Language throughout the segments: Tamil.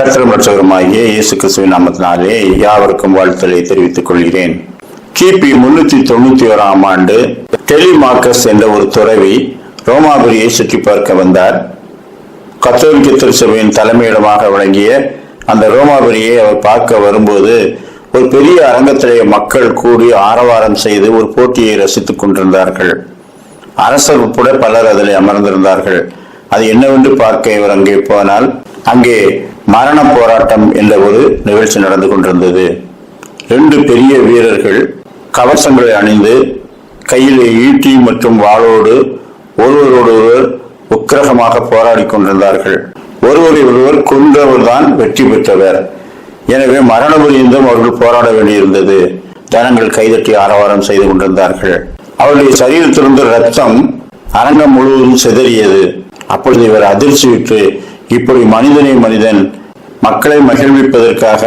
கர்த்தரும் ரட்சகருமாகிய இயேசு கிறிஸ்துவின் நாமத்தினாலே யாவருக்கும் வாழ்த்தலை தெரிவித்துக் கொள்கிறேன். கிபி முன்னூத்தி தொண்ணூத்தி ஓராம் ஆண்டு டெலிமார்க்கஸ் என்ற ஒரு துறவி ரோமாபுரியை சுற்றி பார்க்க வந்தார். கத்தோலிக்க திருச்சபையின் தலைமையிடமாக வழங்கிய அந்த ரோமாபுரியை அவர் பார்க்க வரும்போது ஒரு பெரிய அரங்கத்திலே மக்கள் கூடி ஆரவாரம் செய்து ஒரு போட்டியை ரசித்துக் கொண்டிருந்தார்கள். அரசர் உட்பட பலர் அதில் அமர்ந்திருந்தார்கள். அது என்னவென்று பார்க்க இவர் அங்கே போனால் அங்கே மரண போராட்டம் என்ற ஒரு நிகழ்ச்சி நடந்து கொண்டிருந்தது. ரெண்டு பெரிய வீரர்கள் கவசங்களை அணிந்து கையில் ஈட்டி மற்றும் வாளோடு ஒருவரோடொருவர் உக்கிரகமாக போராடி கொண்டிருந்தார்கள். ஒருவரை ஒருவர் கொன்றவர்தான் வெற்றி பெற்றவர். எனவே மரண புரிந்தும் அவர்கள் போராட வேண்டியிருந்தது. ஜனங்கள் கைதட்டி ஆரவாரம் செய்து கொண்டிருந்தார்கள். அவருடைய சரீரத்திலிருந்து ரத்தம் அரங்கம் முழுவதும் சிதறியது. அப்பொழுது இவர் அதிர்ச்சி விட்டு இப்படி மனிதனை மனிதன் மக்களை மகிழ்விப்பதற்காக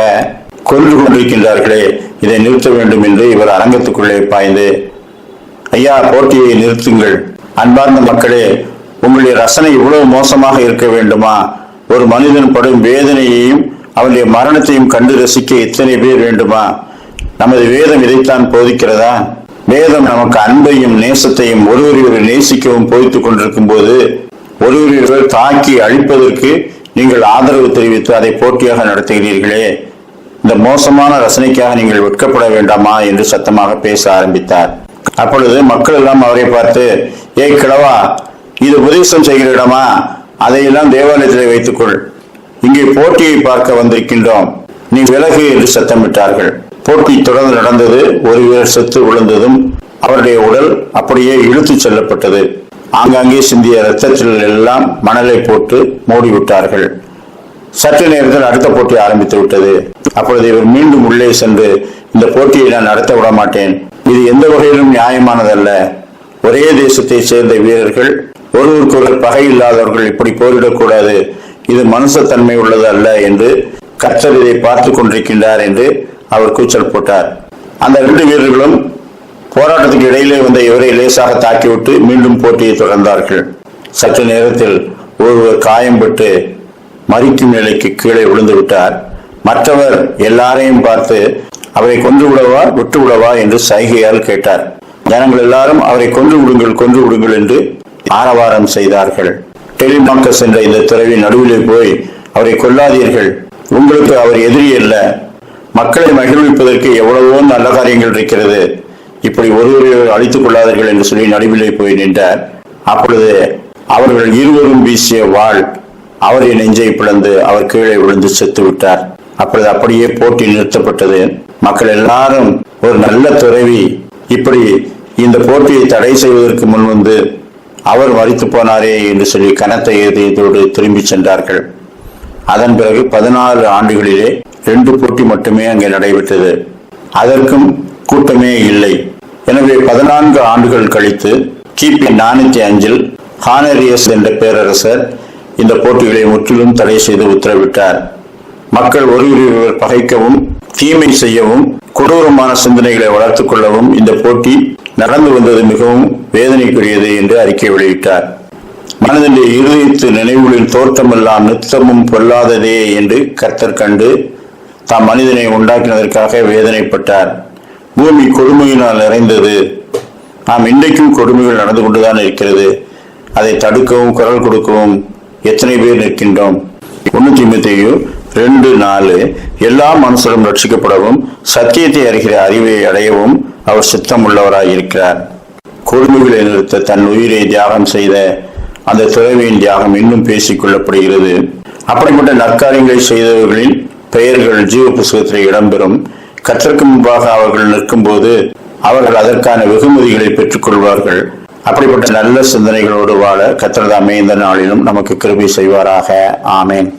கொன்று கொண்டிருக்கின்றார்களே இதை நிறுத்த வேண்டும் என்று இவர் அரங்கத்துக்குள்ளே பாய்ந்து ஐயா போட்டியை நிறுத்துங்கள். அன்பார்ந்த மக்களே உங்களுடைய ரசனை இவ்வளவு மோசமாக இருக்க வேண்டுமா? ஒரு மனிதன் படும் வேதனையையும் அவனுடைய மரணத்தையும் கண்டு ரசிக்க இத்தனை பேர் வேண்டுமா? நமது வேதம் இதைத்தான் போதிக்கிறதா? வேதம் நமக்கு அன்பையும் நேசத்தையும் ஒருவரை நேசிக்கவும் போதித்துக் கொண்டிருக்கும் போது ஒருவரிவர் தாக்கி அழிப்பதற்கு நீங்கள் ஆதரவு தெரிவித்து அதை போட்டியாக நடத்துகிறீர்களே. இந்த மோசமான ரசனைக்காக நீங்கள் வெட்கப்பட வேண்டாமா என்று சத்தமாக பேச ஆரம்பித்தார். அப்பொழுது மக்கள் எல்லாம் அவரை பார்த்து ஏய் கிழவா இது உபதேசம் செய்கிற இடமா? அதையெல்லாம் தேவாலயத்தில் வைத்துக்கொள். இங்கே போட்டியை பார்க்க வந்திருக்கின்றோம். நீ விலகு என்று சத்தமிட்டார்கள். போட்டி தொடர்ந்து நடந்தது ஒரு வீரர் செத்து விழுந்ததும் அவருடைய உடல் அப்படியே இழுத்துச் செல்லப்பட்டது. ஆங்காங்கே சிந்திய ரத்தத்தில் எல்லாம் மணலை போட்டு மூடிவிட்டார்கள். சற்று நேரத்தில் அடுத்த போட்டி ஆரம்பித்து விட்டது. அப்பொழுது இவர் மீண்டும் உள்ளே சென்று இந்த போட்டியை நான் நடத்த விட மாட்டேன் இது எந்த வகையிலும் நியாயமானதல்ல. ஒரே தேசத்தை சேர்ந்த வீரர்கள் ஒருவருக்கொருவர் பகை இல்லாதவர்கள் இப்படி போரிடக்கூடாது. இது மனுஷத்தன்மை உள்ளது அல்ல என்று கர்த்தர் இதை பார்த்து கொண்டிருக்கின்றார் என்று அவர் கூச்சல் போட்டார். அந்த ரெண்டு வீரர்களும் போராட்டத்துக்கு இடையிலே வந்த இவரை லேசாக தாக்கிவிட்டு மீண்டும் போட்டியை தொடர்ந்தார்கள். சற்று நேரத்தில் ஒருவர் காயம்பட்டு மறிக்கும் நிலைக்கு கீழே விழுந்து விட்டார். மற்றவர் எல்லாரையும் பார்த்து அவரை கொன்று விடவா விட்டு விடவா? என்று சைகையால் கேட்டார். ஜனங்கள் எல்லாரும் அவரை கொன்று விடுங்கள் கொன்று விடுங்கள் என்று ஆரவாரம் செய்தார்கள். டெலிமாக்கஸ் என்ற இந்த துறவி நடுவிலே போய் அவரை கொல்லாதீர்கள். உங்களுக்கு அவர் எதிரி அல்ல. மக்களை மகிழ்விப்பதற்கு எவ்வளவோ நல்ல காரியங்கள் இருக்கிறது. இப்படி ஒருவரை அழித்துக் கொள்ளாதீர்கள் என்று சொல்லி நடுவிலே போய் நின்றார் அப்பொழுது அவர்கள் இருவரும் வீசிய வாள் அவரின் நெஞ்சை பிளந்து அவர் கீழே விழுந்து செத்து விட்டார். அப்பொழுது அப்படியே போட்டி நிறுத்தப்பட்டது. மக்கள் எல்லாரும் ஒரு நல்ல துறவி இப்படி இந்த போட்டியை தடை செய்வதற்கு முன் வந்து அவர் மறித்து போனாரே என்று சொல்லி கனத்த இதயத்தோடு திரும்பி சென்றார்கள். அதன் பிறகு பதினாலு ஆண்டுகளிலே ரெண்டு போட்டி மட்டுமே அங்கே நடைபெற்றது. அதற்கும் கூட்டமே இல்லை. எனவே பதினான்கு ஆண்டுகள் கழித்து கிபி நானூத்தி அஞ்சில் ஹானரியஸ் என்ற பேரரசர் இந்த போட்டிகளை முற்றிலும் தடை செய்து உத்தரவிட்டார். மக்கள் ஒருவர் பகைக்கவும் தீமை செய்யவும் கொடூரமான சிந்தனைகளை வளர்த்துக் கொள்ளவும் இந்த போட்டி நடந்து வந்தது மிகவும் வேதனைக்குரியது என்று அறிக்கை வெளியிட்டார். மனதிலே இருதயத்து நினைவுகளின் தோற்றமெல்லாம் நித்தமும் பொல்லாததே என்று கர்த்தர் கண்டு தாம் மனிதனை உண்டாக்கினதற்காக வேதனைப்பட்டார். பூமி கொடுமையினால் நிறைந்தது. நாம் இன்றைக்கும் கொடுமைகள் நடந்து கொண்டுதான் இருக்கிறது. அதை தடுக்கவும் குரல் கொடுக்கவும் எத்தனை பேர் நிற்கின்றோம்? ஒன்னு ரெண்டு நாலு. எல்லா மனுஷரும் ரட்சிக்கப்படவும் சத்தியத்தை அறிகிற அறிவை அடையவும் அவர் சித்தம் உள்ளவராய் இருக்கிறார். கொடுமைகளை நிறுத்த தன் உயிரை தியாகம் செய்த அந்த துறவியின் தியாகம் இன்னும் பேசிக் கொள்ளப்படுகிறது அப்படிப்பட்ட நற்காரியங்களை செய்தவர்களின் பெயர்கள் ஜீவ புஸ்தகத்தில் இடம்பெறும். கற்றற்கு முன்பாக அவர்கள் நிற்கும்போது அவர்கள் அதற்கான வெகுமதிகளை பெற்றுக் கொள்வார்கள் அப்படிப்பட்ட நல்ல சிந்தனைகளோடு வாழ கத்திரதாமே இந்த நாளிலும் நமக்கு கிருபி செய்வாராக. ஆமேன்.